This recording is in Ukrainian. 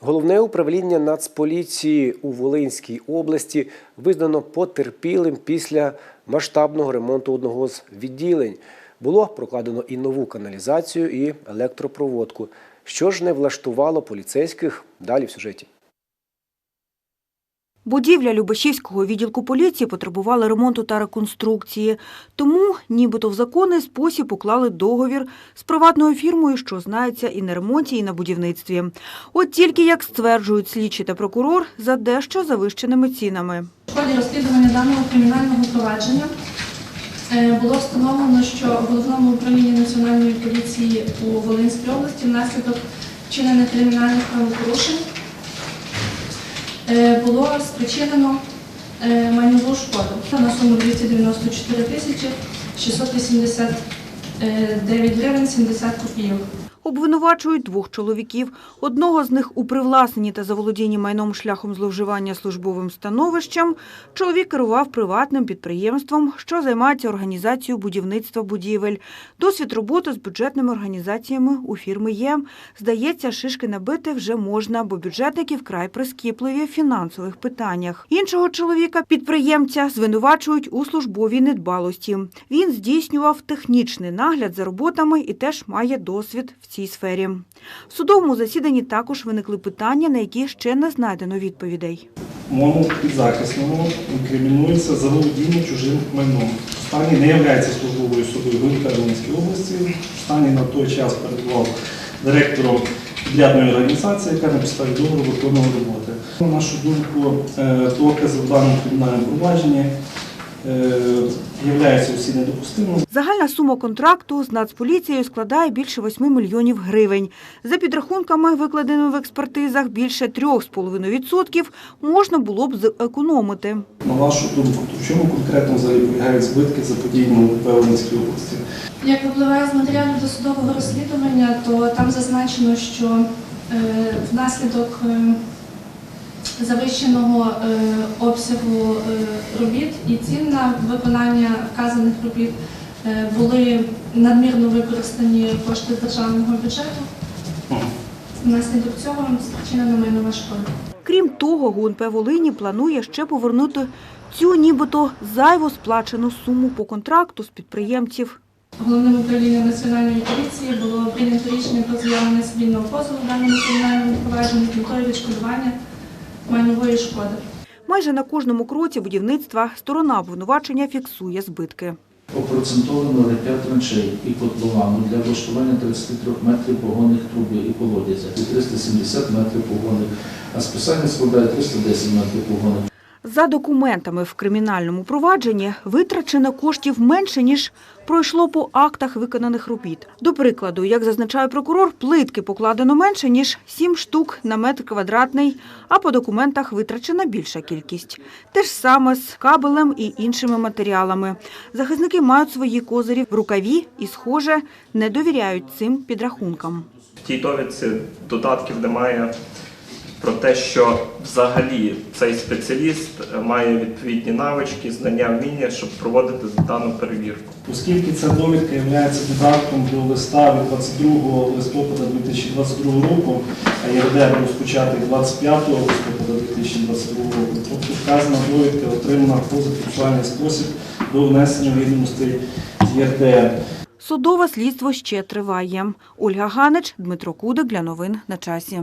Головне управління Нацполіції у Волинській області визнано потерпілим після масштабного ремонту одного з відділень. Було прокладено і нову каналізацію, і електропроводку. Що ж не влаштувало поліцейських? Далі в сюжеті. Будівля Любашівського відділку поліції потребувала ремонту та реконструкції. Тому нібито в законний спосіб уклали договір з приватною фірмою, що знається і на ремонті, і на будівництві. От тільки, як стверджують слідчі та прокурор, за дещо завищеними цінами. В ході розслідування даного кримінального провадження е, було встановлено, що в головному управлінні національної поліції у Волинській області внаслідок вчинених кримінальних правопорушень спричинено е, майнову шкоду на суму 294 тисячі 689 гривень 70 копійок. Обвинувачують двох чоловіків. Одного з них у привласненні та заволодінні майном шляхом зловживання службовим становищем. Чоловік керував приватним підприємством, що займається організацією будівництва будівель. Досвід роботи з бюджетними організаціями у фірми є. Здається, шишки набити вже можна, бо бюджетники вкрай прискіпливі в фінансових питаннях. Іншого чоловіка, підприємця, звинувачують у службовій недбалості. Він здійснював технічний нагляд за роботами і теж має досвід в цій сфері. В судовому засіданні також виникли питання, на які ще не знайдено відповідей. Моєму підзахисному інкримінується заволодіння чужим майном. Стані не є службовою особою в Волинській області. Стані на той час перебував директором підрядної організації, яка на підставі договору виконувала роботи. На нашу думку, е, докази в даному кримінальному провадженні є усі недопустимими. Загальна сума контракту з Нацполіцією складає більше 8 мільйонів гривень. За підрахунками, викладеними в експертизах, більше 3,5% можна було б зекономити. На вашу думку, то в чому конкретно взагалі полягають збитки заподіяні в Волинській області? Як випливає з матеріалів досудового розслідування, то там зазначено, що е, внаслідок е, завищеного е, обсягу е, робіт і цін на виконання вказаних робіт е, були надмірно використані кошти державного бюджету. Внаслідок цього спричинена майнова шкода. Крім того, ГУНП Волині планує ще повернути цю нібито зайво сплачену суму по контракту з підприємців. Головним управлінням національної поліції було прийнято рішення про заявлення цивільного позову в даному кримінальному провадженні з метою відшкодування майнової шкоди. Майже на кожному кроці будівництва сторона обвинувачення фіксує збитки. Опроцентовано риття траншей і котловану для влаштування 33 метрів погонних труб і колодязя і 370 метрів погонних, а списання складає 310 метрів погонних. За документами в кримінальному провадженні витрачено коштів менше, ніж пройшло по актах виконаних робіт. До прикладу, як зазначає прокурор, плитки покладено менше, ніж 7 штук на метр квадратний, а по документах витрачена більша кількість. Те ж саме з кабелем і іншими матеріалами. Захисники мають свої козирі в рукаві і, схоже, не довіряють цим підрахункам. В тій довідці додатків немає про те, що взагалі цей спеціаліст має відповідні навички, знання, вміння, щоб проводити дану перевірку. Оскільки ця довідка є додатком до листа від 22 листопада 2022 року, а ЄРД був розпочатий 25 листопада 2022 року, тобто вказана довідка отримана в позапроцесуальний спосіб до внесення відомостей з ЄРДР. Судове слідство ще триває. Ольга Ганич, Дмитро Кудик для новин на часі.